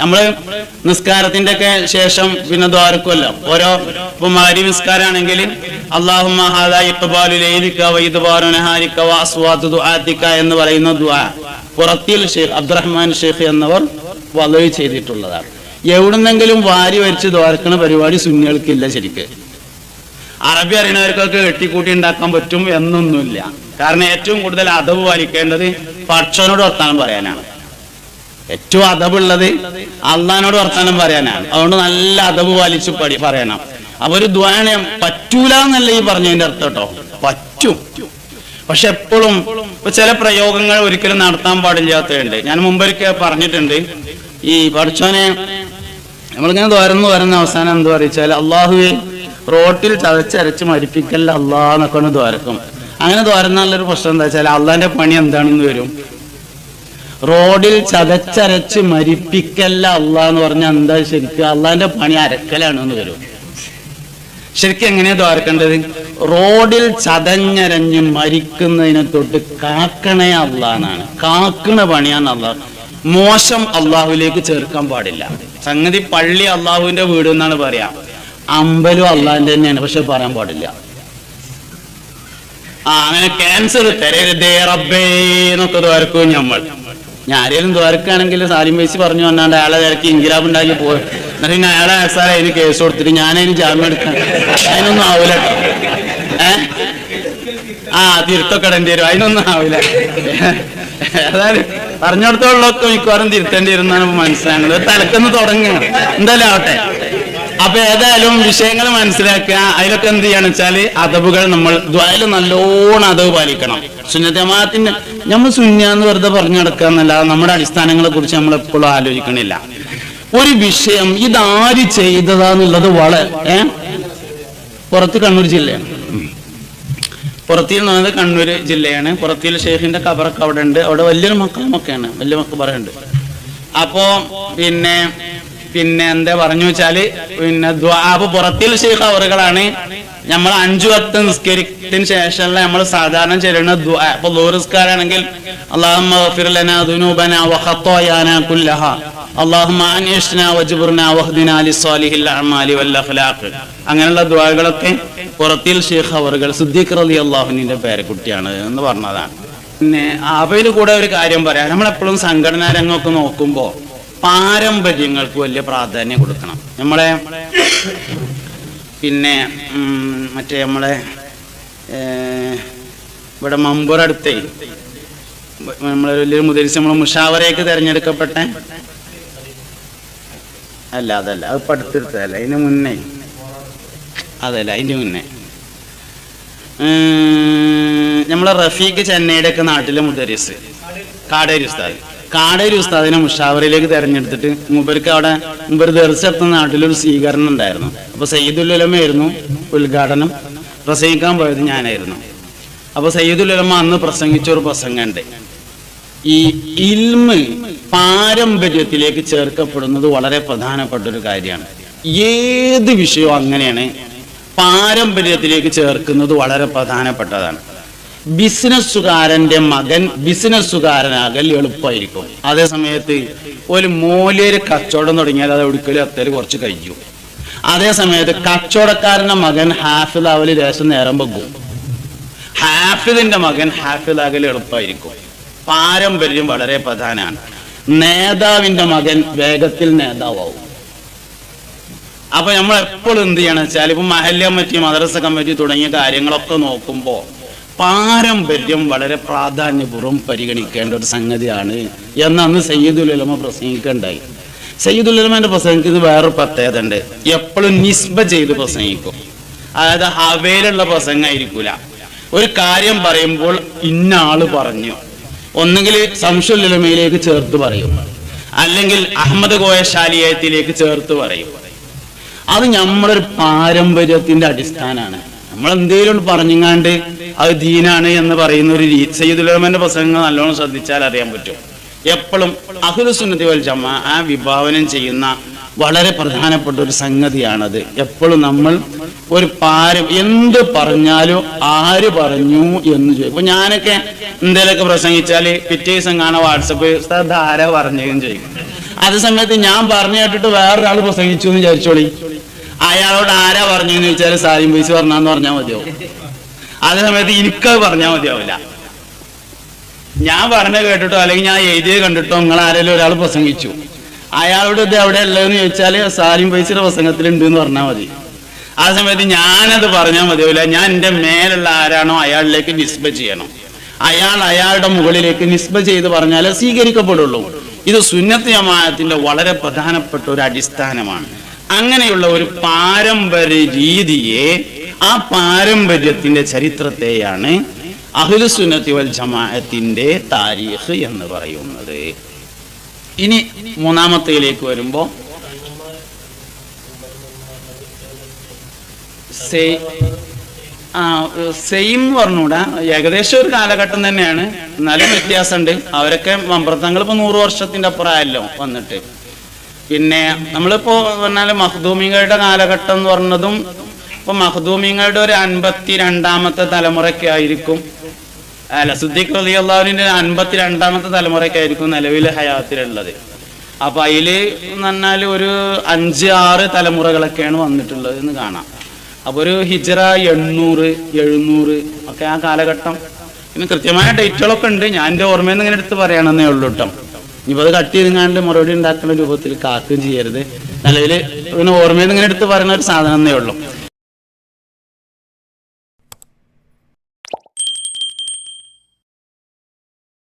നമ്മൾ നിസ്കാരത്തിന്റെ ഒക്കെ ശേഷം പിന്നെ ദ്വാരക്കുമല്ലോ ഓരോ ഇപ്പൊ മാരി നിസ്കാരാണെങ്കിൽ ദുആതിക എന്ന് പറയുന്ന പുറത്തിൽ ഷെയ്ഖ് അബ്ദുറഹ്മാൻ ഷെയ്ഖ് എന്നവർ വലവ് ചെയ്തിട്ടുള്ളതാണ്. എവിടുന്നെങ്കിലും വാരി വരിച്ച് ദ്വാരക്കണ പരിപാടി സുന്നികൾക്കില്ല ശരിക്ക്. അറബി അറിയണവർക്കൊക്കെ കെട്ടിക്കൂട്ടി ഉണ്ടാക്കാൻ പറ്റും എന്നൊന്നുമില്ല. കാരണം ഏറ്റവും കൂടുതൽ അതവ് പാലിക്കേണ്ടത് പക്ഷനോട് വർത്താനം പറയാനാണ്. ഏറ്റവും അതവുള്ളത് അള്ളഹാനോട് വർത്തമാനം പറയാനാണ്. അതുകൊണ്ട് നല്ല അതവ് പാലിച്ചു പടി പറയണം. അപ്പൊ ഒരു ദ്വാന പറ്റൂല എന്നല്ല ഈ പറഞ്ഞതിന്റെ അർത്ഥം കേട്ടോ. പറ്റും. പക്ഷെ എപ്പോഴും ഇപ്പൊ ചില പ്രയോഗങ്ങൾ ഒരിക്കലും നടത്താൻ പാടില്ലാത്തതുണ്ട്. ഞാൻ മുമ്പൊരിക്കൽ പറഞ്ഞിട്ടുണ്ട്. ഈ പഠിച്ചോനെ നമ്മളിങ്ങനെ തുരന്ന് വരുന്ന അവസാനം എന്താ പറയുക അള്ളാഹുവെ റോട്ടിൽ ചതച്ചരച്ച് മരിപ്പിക്കല്ല അള്ളാഹ് എന്നൊക്കെ ദ്വാരക്കും അങ്ങനെ ദ്വാരുന്നുള്ളൊരു പ്രശ്നം എന്താ വെച്ചാൽ അള്ളാന്റെ പണി എന്താണെന്ന് വരും. റോഡിൽ ചതച്ചരച്ച് മരിപ്പിക്കല്ല അള്ളാഹ് എന്ന് പറഞ്ഞാൽ എന്താ ശരിക്കും? അള്ളാന്റെ പണി അരക്കലാണ് എന്ന് വരും. ശരിക്കും എങ്ങനെയാ ദ്വാരക്കേണ്ടത്? റോഡിൽ ചതഞ്ഞരഞ്ഞ് മരിക്കുന്നതിനെ തൊട്ട് കാക്കണേ അള്ളാന്നാണ് കാക്കണ പണിയാണ് അള്ളാഹ്. മോശം അള്ളാഹുലേക്ക് ചേർക്കാൻ പാടില്ല. സംഗതി പള്ളി അള്ളാഹുവിന്റെ വീട് എന്നാണ് പറയാ. അമ്പലും അള്ളാഹിന്റെ തന്നെയാണ് പക്ഷെ പറയാൻ പാടില്ല. ആ അങ്ങനെ ക്യാൻസർ തരരുതേ റബ്ബേ എന്നൊക്കെ ദ്വാരക്കും നമ്മൾ ഞാൻ ആരെങ്കിലും ദ്വാരക്കാണെങ്കിൽ സാലിം വൈസി പറഞ്ഞു വന്നാണ്ട് അയാളെ തിരക്കി ഇൻകിലാബ് ഉണ്ടാക്കി പോയി എന്നിട്ട് പിന്നെ അയാളെ സാറെ അതിന് കേസ് കൊടുത്തിട്ട് ഞാനതിന് ജാമ്യം എടുക്കാൻ അതിനൊന്നും ആവൂല. കേട്ടോ ഏ? ആ തിരുത്തൊക്കെ ഇടേണ്ടി വരും. അതിനൊന്നും ആവില്ല ഏതായാലും പറഞ്ഞിടത്തോളൊക്കെ മിക്കവാറും തിരുത്തേണ്ടി വരും എന്നാണ് മനസ്സിലാകുന്നത്. തലക്കൊന്ന് തുടങ്ങുക. എന്തായാലും ആവട്ടെ. അപ്പൊ ഏതായാലും വിഷയങ്ങൾ മനസ്സിലാക്കുക. അതിലൊക്കെ എന്ത് ചെയ്യാന്ന് വെച്ചാൽ അതവുകൾ നമ്മൾ ദ്വാരം നല്ലോണം അതവ് പാലിക്കണം. സുന്നത്തമാത്തിന്റെ നമ്മൾ സുന്യാന്ന് വെറുതെ പറഞ്ഞു നടക്കുക എന്നല്ലാതെ നമ്മുടെ അടിസ്ഥാനങ്ങളെ കുറിച്ച് നമ്മൾ എപ്പോഴും ആലോചിക്കണില്ല. ഒരു വിഷയം ഇതാര് ചെയ്തതാന്നുള്ളത് വളരെ ഏ? പുറത്ത് കണ്ണൂർ ജില്ലയാണ്. പുറത്തിൽ എന്ന് പറയുന്നത് കണ്ണൂർ ജില്ലയാണ്. പുറത്തിൽ ഷെയ്ഖിന്റെ കബറൊക്കെ അവിടെ ഉണ്ട് അവിടെ വലിയൊരു മക്കളും ഒക്കെയാണ് വലിയ മക്കൾ പറയുന്നുണ്ട്. അപ്പോ പിന്നെ പിന്നെ എന്താ പറഞ്ഞു വെച്ചാൽ പിന്നെ ദ്വാബ് പുറത്തിൽ ഷെയ്ഖ് അവറുകളാണ് നമ്മൾ അഞ്ചു വക്ത് നിസ്കരിക്കത്തിന് ശേഷമുള്ള നമ്മൾ സാധാരണ ചെല്ലുന്ന വൽ അഖ്ലാഖ് അങ്ങനെയുള്ള ദ്വാകളൊക്കെ പുറത്തിൽ ഷെയ്ഖ് അവറുകൾ സിദ്ദീഖ് റലി അള്ളാഹുനിന്റെ പേരക്കുട്ടിയാണ് എന്ന് പറഞ്ഞതാണ്. പിന്നെ അവയിൽ കൂടെ ഒരു കാര്യം പറയാം. നമ്മളെപ്പോഴും സംഘടനാ രംഗമൊക്കെ നോക്കുമ്പോൾ പാരമ്പര്യങ്ങൾക്ക് വലിയ പ്രാധാന്യം കൊടുക്കണം. നമ്മളെ പിന്നെ മറ്റേ നമ്മളെ ഇവിടെ മമ്പൂറടുത്തേ നമ്മളെ വലിയൊരു മുതിരിച്ച് നമ്മൾ മുഷാവറയൊക്കെ തിരഞ്ഞെടുക്കപ്പെട്ട അല്ല അതല്ല അത് പടുത്തെടുത്തതല്ല അതിന് മുന്നേ അതല്ല അതിന്റെ മുന്നേ. നമ്മളെ റഫീഖ് ചെന്നൈയുടെ ഒക്കെ നാട്ടിലെ മുദരിസ് കാടേരി ഉസ്താദ്. കാടേരി ഉസ്താദിനെ മുഷാവറയിലേക്ക് തെരഞ്ഞെടുത്തിട്ട് മുമ്പർക്ക് അവിടെ മുമ്പർ ദർശത്ത നാട്ടിലൊരു സ്വീകരണം ഉണ്ടായിരുന്നു. അപ്പൊ സയ്യിദുൽ ഉലമയായിരുന്നു ഉദ്ഘാടനം. പ്രസംഗിക്കാൻ പോയത് ഞാനായിരുന്നു. അപ്പൊ സയ്യിദുല്ലമ അന്ന് പ്രസംഗിച്ച ഒരു പ്രസംഗമുണ്ട്. ഈ ഇൽമ് പാരമ്പര്യത്തിലേക്ക് ചേർക്കപ്പെടുന്നത് വളരെ പ്രധാനപ്പെട്ട ഒരു കാര്യമാണ്. ഏത് വിഷയവും അങ്ങനെയാണ്. പാരമ്പര്യത്തിലേക്ക് ചേർക്കുന്നത് വളരെ പ്രധാനപ്പെട്ടതാണ്. ബിസിനസ്സുകാരന്റെ മകൻ ബിസിനസ്സുകാരനാകൽ എളുപ്പമായിരിക്കും അതേ സമയത്ത് ഒരു മൂലയൊരു കച്ചവടം തുടങ്ങിയാൽ അത് ഒടുക്കലും അത്തേര് കുറച്ച് കഴിയും. അതേ സമയത്ത് കച്ചവടക്കാരന്റെ മകൻ ഹാഫിലാവൽ ലേശം നേരം വെക്കും. ഹാഫിദിന്റെ മകൻ ഹാഫിലാകൽ എളുപ്പമായിരിക്കും പാരമ്പര്യം വളരെ പ്രധാനമാണ്. നേതാവിന്റെ മകൻ വേഗത്തിൽ നേതാവാവും. അപ്പൊ നമ്മൾ എപ്പോഴും എന്ത് ചെയ്യണം വെച്ചാൽ ഇപ്പൊ മഹല്യ കമ്മിറ്റി മദ്രസ കമ്മിറ്റി തുടങ്ങിയ കാര്യങ്ങളൊക്കെ നോക്കുമ്പോൾ പാരമ്പര്യം വളരെ പ്രാധാന്യപൂർവം പരിഗണിക്കേണ്ട ഒരു സംഗതിയാണ് എന്നന്ന് പ്രസംഗിക്കണ്ടായി. സയ്യിദുൽ ഉലമന്റെ പ്രസംഗിക്കുന്നത് വേറൊരു പ്രത്യേകത ഉണ്ട് എപ്പോഴും നിസ്ബ ചെയ്ത് പ്രസംഗിക്കും. അതായത് അവയിലുള്ള പ്രസംഗമായിരിക്കൂല. ഒരു കാര്യം പറയുമ്പോൾ ഇന്ന ആൾ പറഞ്ഞു. ഒന്നുകിൽ സംശുൽ ഉലമയിലേക്ക് ചേർത്ത് പറയും. അല്ലെങ്കിൽ അഹമ്മദ് ഗോയ ശാലിയത്തിലേക്ക് ചേർത്ത് പറയും. അത് നമ്മളൊരു പാരമ്പര്യത്തിന്റെ അടിസ്ഥാനമാണ്. നമ്മൾ എന്തെങ്കിലും പറഞ്ഞങ്ങാണ്ട് അത് ദീനാണ് എന്ന് പറയുന്ന ഒരു രീതി. സയ്യിദുലമന്റെ പ്രസംഗങ്ങൾ നല്ലോണം ശ്രദ്ധിച്ചാൽ അറിയാൻ പറ്റും. എപ്പോഴും അഹുലുസുന്നതി വൽ ജമ ആ വിഭാവനം ചെയ്യുന്ന വളരെ പ്രധാനപ്പെട്ട ഒരു സംഗതിയാണത്. എപ്പോഴും നമ്മൾ ഒരു പാരം എന്ത് പറഞ്ഞാലും ആര് പറഞ്ഞു എന്ന് ചോദിക്കും ഇപ്പൊ ഞാനൊക്കെ എന്തേലൊക്കെ പ്രസംഗിച്ചാൽ പിറ്റേ ദിവസം കാണാൻ വാട്സപ്പ് ആരാ പറഞ്ഞതെന്ന് ചോദിക്കും. അതേ സമയത്ത് ഞാൻ പറഞ്ഞു കേട്ടിട്ട് വേറൊരാൾ പ്രസംഗിച്ചു എന്ന് വിചാരിച്ചോളി. അയാളോട് ആരാ പറഞ്ഞു എന്ന് ചോദിച്ചാൽ സാലിം പൈസ പറഞ്ഞാന്ന് പറഞ്ഞാൽ മതിയാവും. അതേ സമയത്ത് എനിക്കത് പറഞ്ഞാൽ മതിയാവില്ല. ഞാൻ പറഞ്ഞ കേട്ടിട്ടോ അല്ലെങ്കിൽ ഞാൻ എഴുതിയത് കണ്ടിട്ടോ നിങ്ങൾ ആരെങ്കിലും ഒരാൾ പ്രസംഗിച്ചു. അയാളോട് ഇത് എവിടെ ഉള്ളതെന്ന് ചോദിച്ചാൽ സാലിം പൈസയുടെ പ്രസംഗത്തിലുണ്ട് എന്ന് പറഞ്ഞാൽ മതി. ആ സമയത്ത് ഞാനത് പറഞ്ഞാൽ മതിയാവില്ല. ഞാൻ എന്റെ മേലുള്ള ആരാണോ അയാളിലേക്ക് നിസ്ബ ചെയ്യണം. അയാൾ അയാളുടെ മുകളിലേക്ക് നിസ്ബ ചെയ്ത് പറഞ്ഞാലേ സ്വീകരിക്കപ്പെടുള്ളൂ. ഇത് സുന്നത്ത് ജമാഅത്തിന്റെ വളരെ പ്രധാനപ്പെട്ട ഒരു അടിസ്ഥാനമാണ്. അങ്ങനെയുള്ള ഒരു പാരമ്പര്യ രീതിയെ ആ പാരമ്പര്യത്തിന്റെ ചരിത്രത്തെയാണ് അഹ്ലു സുന്നത്തി വൽ ജമാഅത്തിന്റെ താരീഖ് എന്ന് പറയുന്നത്. ഇനി മൂന്നാമത്തേലേക്ക് വരുമ്പോ സെ- ആ സെയിം പറഞ്ഞൂടാ. ഏകദേശം ഒരു കാലഘട്ടം തന്നെയാണ്. എന്നാലും വ്യത്യാസമുണ്ട്. അവരൊക്കെ മമ്പ്രത്തങ്ങൾ ഇപ്പൊ നൂറ് വർഷത്തിന്റെ അപ്പുറമായല്ലോ വന്നിട്ട്. പിന്നെ നമ്മളിപ്പോ പറഞ്ഞാൽ മഹ്ദൂമികളുടെ കാലഘട്ടം എന്ന് പറഞ്ഞതും ഇപ്പൊ മഹദൂമിങ്ങളുടെ ഒരു അൻപത്തി രണ്ടാമത്തെ തലമുറയ്ക്ക് ആയിരിക്കും. അല്ല സുദ്ദീഖ് റലി അള്ളാഹുവിന്റെ അൻപത്തി രണ്ടാമത്തെ തലമുറയ്ക്കായിരിക്കും നിലവിൽ ഹയാത്തിലുള്ളത്. അപ്പൊ അതിൽ എന്ന് പറഞ്ഞാൽ ഒരു അഞ്ച് ആറ് തലമുറകളൊക്കെയാണ് വന്നിട്ടുള്ളത് എന്ന് കാണാം. അപ്പൊ ഒരു ഹിജറ എണ്ണൂറ് എഴുന്നൂറ് ഒക്കെ ആ കാലഘട്ടം. പിന്നെ കൃത്യമായ ഡേറ്റുകളൊക്കെ ഉണ്ട്. ഞാൻ എന്റെ ഓർമ്മയിൽ നിന്ന് ഇങ്ങനെ എടുത്ത് പറയണമെന്നേ ഉള്ളൂ കേട്ടോ. ഇനിയിപ്പോൾ അത് കട്ട് ചെയ്തെങ്ങാണ്ട് മറുപടി ഉണ്ടാക്കുന്ന രൂപത്തിൽ കാക്കുകയും ചെയ്യരുത്. നിലവിൽ പിന്നെ ഓർമ്മയിൽ നിന്ന് ഇങ്ങനെ എടുത്ത് പറയുന്ന ഒരു സാധനം എന്നേ ഉള്ളൂ.